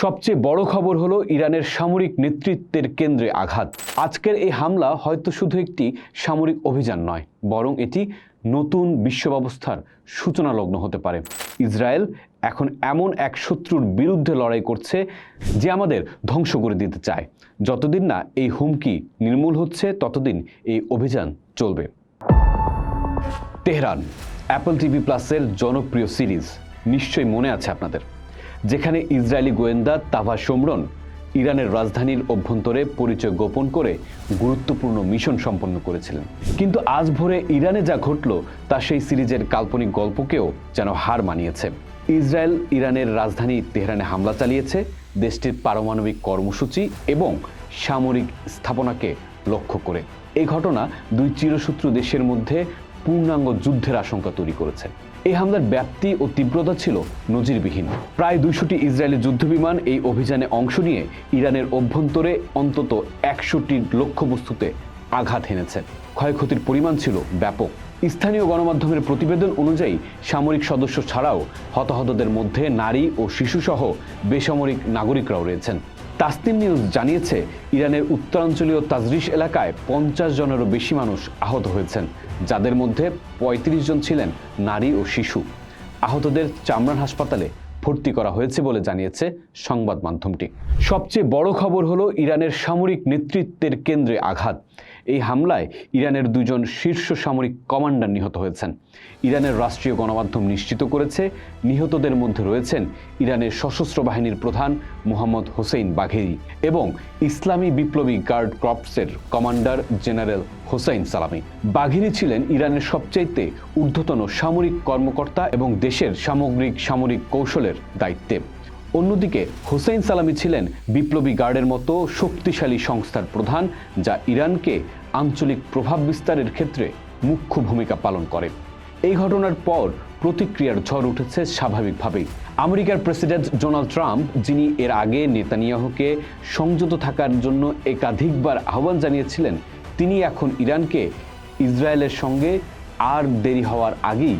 সবচেয়ে বড় খবর হলো ইরানের সামরিক নেতৃত্বের কেন্দ্রে আঘাত। আজকের এই হামলা হয়তো শুধু একটি সামরিক অভিযান নয়, বরং এটি নতুন বিশ্ব ব্যবস্থার সূচনা লগ্ন হতে পারে। ইসরায়েল এখন এমন এক শত্রুর বিরুদ্ধে লড়াই করছে যে আমাদের ধ্বংস করে দিতে চায়। যতদিন না এই হুমকি নির্মূল হচ্ছে, ততদিন এই অভিযান চলবে। তেহরান, অ্যাপল টিভি প্লাসের জনপ্রিয় সিরিজ। নিশ্চয়ই মনে আছে আপনাদের। যেখানে ইসরায়েলি গোয়েন্দা তাভা সোমরন ইরানের রাজধানীর অভ্যন্তরে পরিচয় গোপন করে গুরুত্বপূর্ণ মিশন সম্পন্ন করেছিলেন। কিন্তু আজ ভোরে ইরানে যা ঘটল, তা সেই সিরিজের কাল্পনিক গল্পকেও যেন হার মানিয়েছে। ইসরায়েল ইরানের রাজধানী তেহরানে হামলা চালিয়েছে, দেশটির পারমাণবিক কর্মসূচি এবং সামরিক স্থাপনাকে লক্ষ্য করে। এই ঘটনা দুই চিরশত্রু দেশের মধ্যে পূর্ণাঙ্গ যুদ্ধের আশঙ্কা তৈরি করেছে। এই হামলার ব্যাপ্তি ও তীব্রতা ছিল নজিরবিহীন। প্রায় দুইশোটি ইসরায়েলি যুদ্ধবিমান এই অভিযানে অংশ নিয়ে ইরানের অভ্যন্তরে অন্তত একশোটি লক্ষ্যবস্তুতে আঘাত হেনেছে। ক্ষয়ক্ষতির পরিমাণ ছিল ব্যাপক। স্থানীয় গণমাধ্যমের প্রতিবেদন অনুযায়ী, সামরিক সদস্য ছাড়াও হতাহতদের মধ্যে নারী ও শিশুসহ বেসামরিক নাগরিকরাও রয়েছেন। তাসনিম নিউজ জানিয়েছে, ইরানের উত্তরাঞ্চলীয় তাজরিস এলাকায় পঞ্চাশ জনেরও বেশি মানুষ আহত হয়েছেন, যাদের মধ্যে ৩৫ জন ছিলেন নারী ও শিশু। আহতদের চামরান হাসপাতালে ভর্তি করা হয়েছে বলে জানিয়েছে সংবাদ মাধ্যমটি। সবচেয়ে বড় খবর হলো, ইরানের সামরিক নেতৃত্বের কেন্দ্রে আঘাত। এই হামলায় ইরানের দুজন শীর্ষ সামরিক কমান্ডার নিহত হয়েছেন। ইরানের রাষ্ট্রীয় গণমাধ্যম নিশ্চিত করেছে, নিহতদের মধ্যে রয়েছেন ইরানের সশস্ত্র বাহিনীর প্রধান মোহাম্মদ হোসেইন বাঘেরি এবং ইসলামী বিপ্লবী গার্ড ক্রপসের কমান্ডার জেনারেল হোসাইন সালামি। বাঘিনী ছিলেন ইরানের সবচাইতে ঊর্ধ্বতন সামরিক কর্মকর্তা এবং দেশের সামগ্রিক সামরিক কৌশলের দায়িত্বে। অন্যদিকে হোসেইন সালামি ছিলেন বিপ্লবী গার্ডের মতো শক্তিশালী সংস্থার প্রধান, যা ইরানকে আঞ্চলিক প্রভাব বিস্তারের ক্ষেত্রে মুখ্য ভূমিকা পালন করে। এই ঘটনার পর প্রতিক্রিয়ার ঝড় উঠেছে স্বাভাবিকভাবেই। আমেরিকার প্রেসিডেন্ট ডোনাল্ড ট্রাম্প, যিনি এর আগে নেতানিয়াহুকে সংযত থাকার জন্য একাধিকবার আহ্বান জানিয়েছিলেন, তিনি এখন ইরানকে ইসরায়েলের সঙ্গে আর দেরি হওয়ার আগেই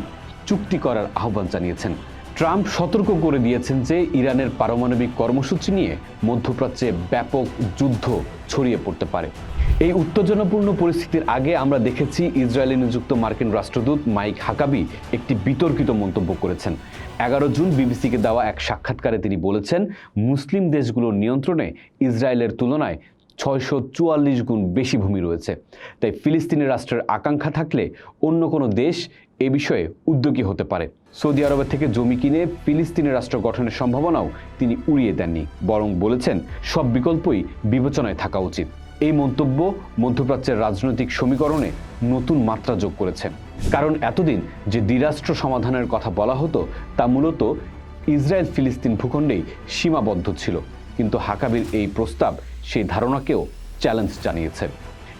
চুক্তি করার আহ্বান জানিয়েছেন। ট্রাম্প সতর্ক করে দিয়েছেন যে ইরানের পারমাণবিক কর্মসূচি নিয়ে মধ্যপ্রাচ্যে ব্যাপক যুদ্ধ ছড়িয়ে পড়তে পারে। এই উত্তেজনাপূর্ণ পরিস্থিতির আগে আমরা দেখেছি ইসরায়েলে নিযুক্ত মার্কিন রাষ্ট্রদূত মাইক হাকাবি একটি বিতর্কিত মন্তব্য করেছেন। এগারো জুন বিবিসিকে দেওয়া এক সাক্ষাৎকারে তিনি বলেছেন, মুসলিম দেশগুলোর নিয়ন্ত্রণে ইসরায়েলের তুলনায় ছয়শো চুয়াল্লিশ গুণ বেশি ভূমি রয়েছে। তাই ফিলিস্তিনি রাষ্ট্রের আকাঙ্ক্ষা থাকলে অন্য কোনো দেশ এ বিষয়ে উদ্যোগী হতে পারে। সৌদি আরবের থেকে জমি কিনে ফিলিস্তিনি রাষ্ট্র গঠনের সম্ভাবনাও তিনি উড়িয়ে দেননি, বরং বলেছেন সব বিকল্পই বিবেচনায় থাকা উচিত। এই মন্তব্য মধ্যপ্রাচ্যের রাজনৈতিক সমীকরণে নতুন মাত্রা যোগ করেছে কারণ এতদিন যে দ্বিরাষ্ট্র সমাধানের কথা বলা হতো, তা মূলত ইসরায়েল ফিলিস্তিন ভূখণ্ডেই সীমাবদ্ধ ছিল। কিন্তু হাকাবির এই প্রস্তাব সেই ধারণাকেও চ্যালেঞ্জ জানিয়েছে।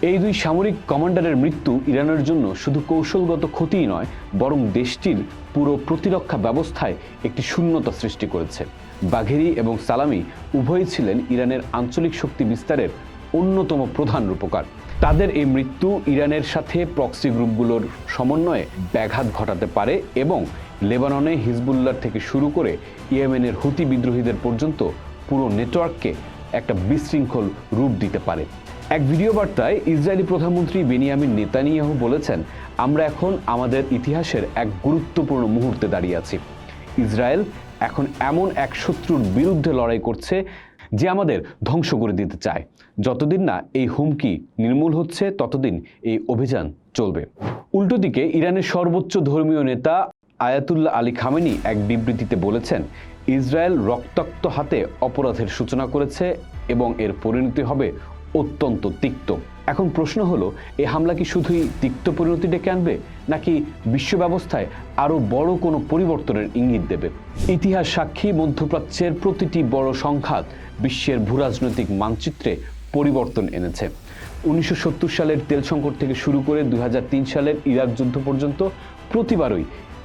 এই দুই সামরিক কমান্ডারের মৃত্যু ইরানের জন্য শুধু কৌশলগত ক্ষতিই নয়, বরং দেশটির পুরো প্রতিরক্ষা ব্যবস্থায় একটি শূন্যতা সৃষ্টি করেছে। বাঘেরি এবং সালামি উভয়ই ছিলেন ইরানের আঞ্চলিক শক্তি বিস্তারের অন্যতম প্রধান রূপকার। তাদের এই মৃত্যু ইরানের সাথে প্রক্সি গ্রুপগুলোর সমন্বয়ে ব্যাঘাত ঘটাতে পারে এবং লেবাননে হিজবুল্লার থেকে শুরু করে ইয়েমেনের হুতি বিদ্রোহীদের পর্যন্ত পুরো নেটওয়ার্ককে একটা বিশৃঙ্খল রূপ দিতে পারে। এক ভিডিও বার্তায় ইসরায়েলি প্রধানমন্ত্রী বেনিয়ামিন নেতানিয়াহু বলেছেন, আমরা এখন আমাদের ইতিহাসের এক গুরুত্বপূর্ণ মুহূর্তে দাঁড়িয়ে আছি। ইসরায়েল এখন এমন এক শত্রুর বিরুদ্ধে লড়াই করছে যে আমাদের ধ্বংস করে দিতে চায়। যতদিন না এই হুমকি নির্মূল হচ্ছে, ততদিন এই অভিযান চলবে। উল্টো দিকে, ইরানের সর্বোচ্চ ধর্মীয় নেতা আয়াতুল্লাহ আলী খামেনি এক বিবৃতিতে বলেছেন ইসরায়েল রক্তাক্ত হাতে অপরাধের সূচনা করেছে এবং এর পরিণতি হবে অত্যন্ত তিক্ত। এখন প্রশ্ন হলো এই হামলা কি শুধুই তিক্ত পরিণতি ডেকে আনবে, নাকি বিশ্ব ব্যবস্থায় আরও বড় কোনো পরিবর্তনের ইঙ্গিত দেবে? ইতিহাস সাক্ষী, মধ্যপ্রাচ্যের প্রতিটি বড় সংঘাত বিশ্বের ভূরাজনৈতিক মানচিত্রে পরিবর্তন এনেছে। উনিশশো সত্তর সালের তেল সংকট থেকে শুরু করে দু হাজার তিন সালের ইরাক যুদ্ধ পর্যন্ত প্রতিবারই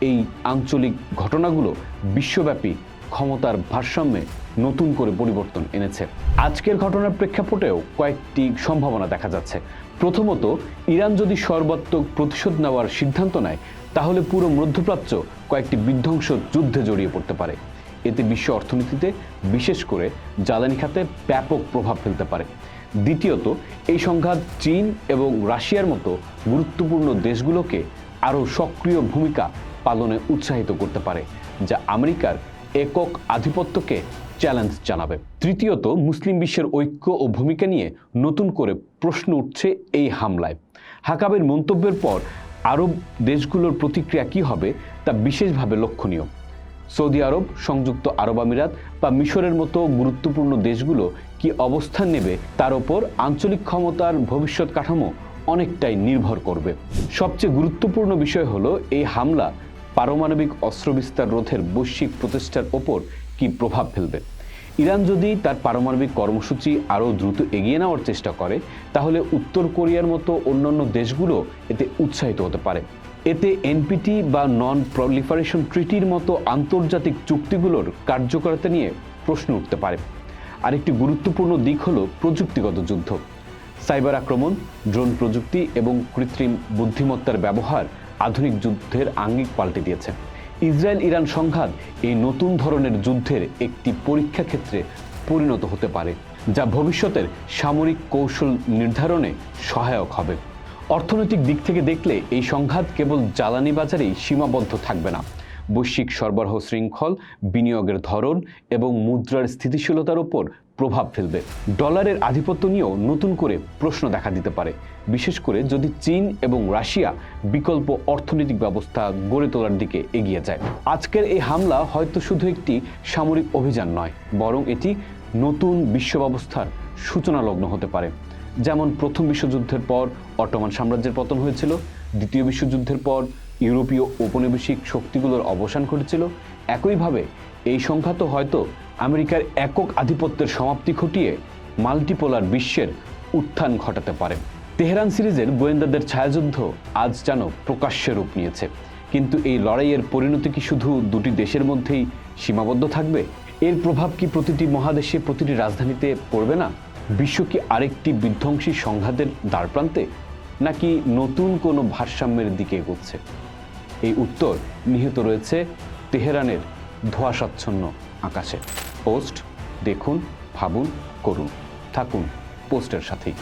এই আঞ্চলিক ঘটনাগুলো বিশ্বব্যাপী ক্ষমতার ভারসাম্যে নতুন করে পরিবর্তন এনেছে। আজকের ঘটনার প্রেক্ষাপটেও কয়েকটি সম্ভাবনা দেখা যাচ্ছে। প্রথমত, ইরান যদি সর্বাত্মক প্রতিশোধ নেওয়ার সিদ্ধান্ত নেয়, তাহলে পুরো মধ্যপ্রাচ্য কয়েকটি বিধ্বংস যুদ্ধে জড়িয়ে পড়তে পারে। এতে বিশ্ব অর্থনীতিতে বিশেষ করে জ্বালানি খাতে ব্যাপক প্রভাব ফেলতে পারে। দ্বিতীয়ত, এই সংঘাত চীন এবং রাশিয়ার মতো গুরুত্বপূর্ণ দেশগুলোকে আরও সক্রিয় ভূমিকা পালনে উৎসাহিত করতে পারে, যা আমেরিকার একক আধিপত্যকে চ্যালেঞ্জ জানাবে। তৃতীয়ত, মুসলিম বিশ্বের ঐক্য ও ভূমিকা নিয়ে নতুন করে প্রশ্ন উঠছে এই হামলায়। হাকাবের মন্তব্যের পর আরব দেশগুলোর প্রতিক্রিয়া কী হবে তা বিশেষভাবে লক্ষণীয়। সৌদি আরব, সংযুক্ত আরব আমিরাত বা মিশরের মতো গুরুত্বপূর্ণ দেশগুলো কি অবস্থান নেবে তার ওপর আঞ্চলিক ক্ষমতার ভবিষ্যৎ কাঠামো অনেকটাই নির্ভর করবে। সবচেয়ে গুরুত্বপূর্ণ বিষয় হলো এই হামলা পারমাণবিক অস্ত্র বিস্তার রোধের বৈশ্বিক প্রচেষ্টার ওপর কি প্রভাব ফেলবে? ইরান যদি তার পারমাণবিক কর্মসূচি আরও দ্রুত এগিয়ে নেওয়ার চেষ্টা করে, তাহলে উত্তর কোরিয়ার মতো অন্যান্য দেশগুলো এতে উৎসাহিত হতে পারে। এতে এনপিটি বা নন প্রলিফারেশন ট্রিটির মতো আন্তর্জাতিক চুক্তিগুলোর কার্যকারিতা নিয়ে প্রশ্ন উঠতে পারে। আরেকটি গুরুত্বপূর্ণ দিক হলো প্রযুক্তিগত যুদ্ধ। সাইবার আক্রমণ, ড্রোন প্রযুক্তি এবং কৃত্রিম বুদ্ধিমত্তার ব্যবহার আধুনিক যুদ্ধের আঙ্গিক পাল্টে দিয়েছে। ইসরায়েল ইরান সংঘাত এই নতুন ধরনের যুদ্ধের একটি পরীক্ষা ক্ষেত্রে পরিণত হতে পারে, যা ভবিষ্যতের সামরিক কৌশল নির্ধারণে সহায়ক হবে। অর্থনৈতিক দিক থেকে দেখলে এই সংঘাত কেবল জ্বালানি বাজারেই সীমাবদ্ধ থাকবে না। বৈশ্বিক সরবরাহ শৃঙ্খল, বিনিয়োগের ধরন এবং মুদ্রার স্থিতিশীলতার উপর প্রভাব ফেলবে। ডলারের আধিপত্য নিয়েও নতুন করে প্রশ্ন দেখা দিতে পারে। বিশেষ করে যদি চীন এবং রাশিয়া বিকল্প অর্থনৈতিক ব্যবস্থা গড়ে তোলার দিকে এগিয়ে যায়। আজকের এই হামলা হয়তো শুধু একটি সামরিক অভিযান নয়, বরং এটি নতুন বিশ্ব ব্যবস্থার সূচনা লগ্ন হতে পারে। যেমন প্রথম বিশ্বযুদ্ধের পর অটোমান সাম্রাজ্যের পতন হয়েছিল, দ্বিতীয় বিশ্বযুদ্ধের পর ইউরোপীয় ঔপনিবেশিক শক্তিগুলোর অবসান ঘটেছিল। একইভাবে, এই সংখ্যাত হয়তো আমেরিকার একক আধিপত্যের সমাপ্তি ঘটিয়ে মাল্টিপোলার বিশ্বের উত্থান ঘটাতে পারে। তেহরান সিরিজের গোয়েন্দাদের ছায়াযুদ্ধ আজ যেন প্রকাশ্যে রূপ নিয়েছে। কিন্তু এই লড়াইয়ের পরিণতি কি শুধু দুটি দেশের মধ্যেই সীমাবদ্ধ থাকবে? এর প্রভাব কি প্রতিটি মহাদেশে, প্রতিটি রাজধানীতে পড়বে না? বিশ্ব কি আরেকটি বিধ্বংসী সংঘাতের দ্বারপ্রান্তে? নাকি নতুন কোনো ভারসাম্যের দিকে এগোচ্ছে? এই উত্তর নিহিত রয়েছে তেহরানের ধোয়াশাচ্ছন্ন আকাশে। পোস্ট দেখুন, ভাবুন, করুন। থাকুন পোস্টের সাথেই।